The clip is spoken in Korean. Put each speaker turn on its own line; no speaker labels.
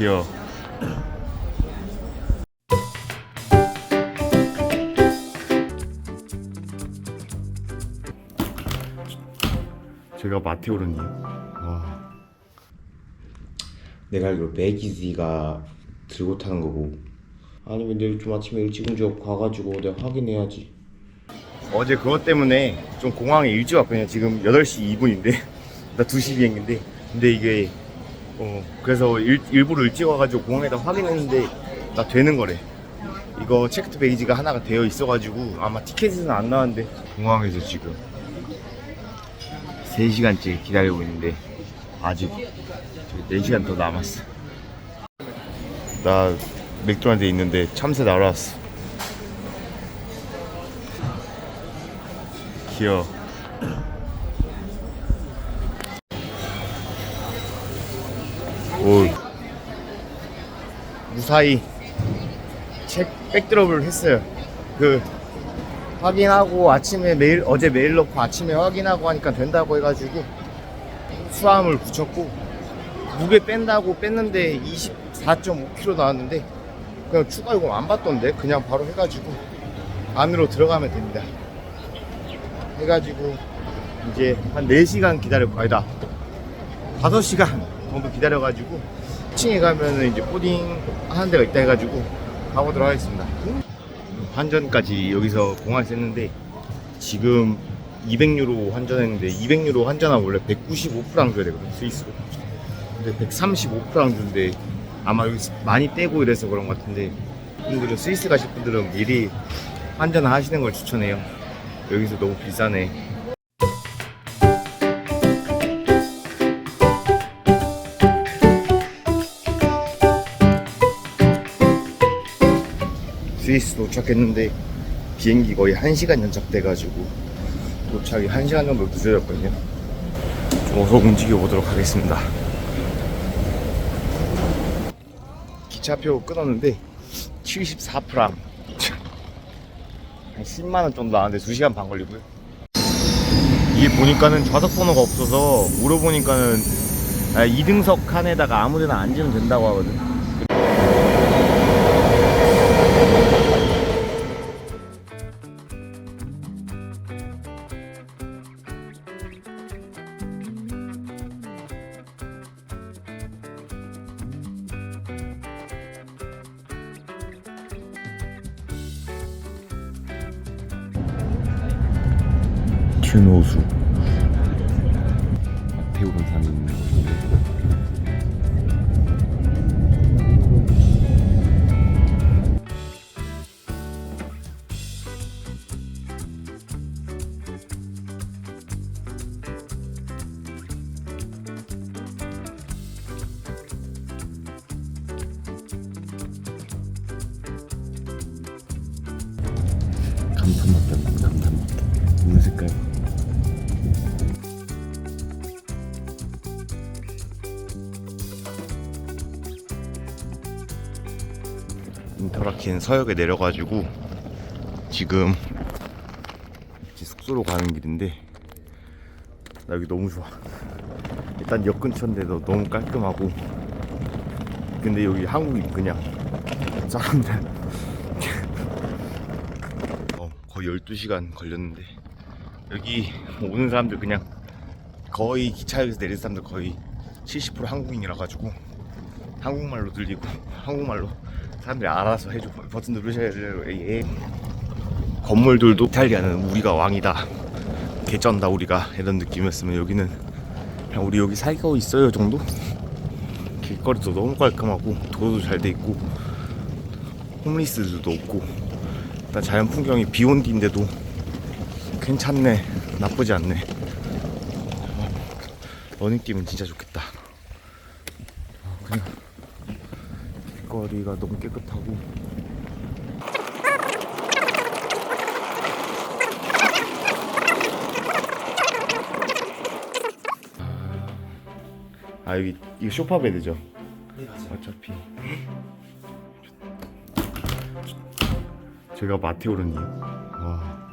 귀여워. 제가 마테오르님. 와.
내가 알기로 매기지가 들고 타는 거고 아니면 내일 좀 아침에 일찍 운전 가가지고 내가 확인해야지
어제 그것 때문에 좀 공항에 일찍 왔거든요. 지금 8시 2분인데 나 2시 비행인데 근데 이게 어 그래서 일, 일부러 일찍 와가지고 공항에다 확인했는데 나 되는 거래. 이거 체크트 베이지가 하나가 되어 있어가지고 아마 티켓은 안 나왔는데 공항에서 지금 3시간째 기다리고 있는데 아직 4시간 더 남았어. 나 맥도날드에 있는데 참새 날아왔어. 귀여워. 오. 무사히 책 백드롭을 했어요. 그 확인하고 아침에 메일 어제 메일 넣고 아침에 확인하고 하니까 된다고 해가지고 수화물 붙였고 무게 뺀다고 뺐는데 24.5kg 나왔는데 그냥 추가 요금 안 받던데 그냥 바로 해가지고 안으로 들어가면 됩니다. 해가지고 이제 한 4시간 기다렸고 아니다 5시간 정도 기다려가지고 2층에 가면은 이제 코딩 하는 데가 있다 해가지고 가보도록 하겠습니다. 환전까지 여기서 공항에서 했는데 지금 200유로 환전했는데 200유로 환전하면 원래 195프랑 줘야 되거든 스위스로. 근데 135프랑 주는데 아마 여기 많이 떼고 이래서 그런 것 같은데 분들은 스위스 가실 분들은 미리 환전하시는 걸 추천해요. 여기서 너무 비싸네. 스위스 도착했는데 비행기 거의 1시간 연착돼가지고 도착이 1시간 정도 늦어졌거든요. 좀 어서 움직여 보도록 하겠습니다. 기차표 끊었는데 74프랑 한 10만원 정도 나왔는데 2시간 반 걸리고요. 이게 보니까는 좌석 번호가 없어서 물어보니까는 2등석 칸에다가 아무데나 앉으면 된다고 하거든. 튜노수. 태우는 사람이 있는 곳인데. 감탄 맞다 감탄 맞다 눈 색깔 인터라켄 서역에 내려가지고 지금 숙소로 가는 길인데 나 여기 너무 좋아. 일단 역 근처인데도 너무 깔끔하고 근데 여기 한국인 그냥 사람들 어, 거의 12시간 걸렸는데 여기 오는 사람들 그냥 거의 기차역에서 내린 사람들 거의 70% 한국인이라 가지고 한국말로 들리고 한국말로 사람들이 알아서 해줘. 버튼 누르셔야 돼요. 예. 건물들도 이탈리아는 우리가 왕이다. 개쩐다 우리가. 이런 느낌이었으면 여기는 그냥 우리 여기 살고 있어요 정도? 길거리도 너무 깔끔하고 도로도 잘 돼 있고 홈리스들도 없고 일단 자연 풍경이 비온 뒤인데도 괜찮네. 나쁘지 않네. 어, 러닝 뛰면 진짜 좋겠다 어, 그냥 길거리가 너무 깨끗하고. 아 여기 이거 쇼파 베드죠?
네 맞아요.
어차피. 제가 마테오르님. 와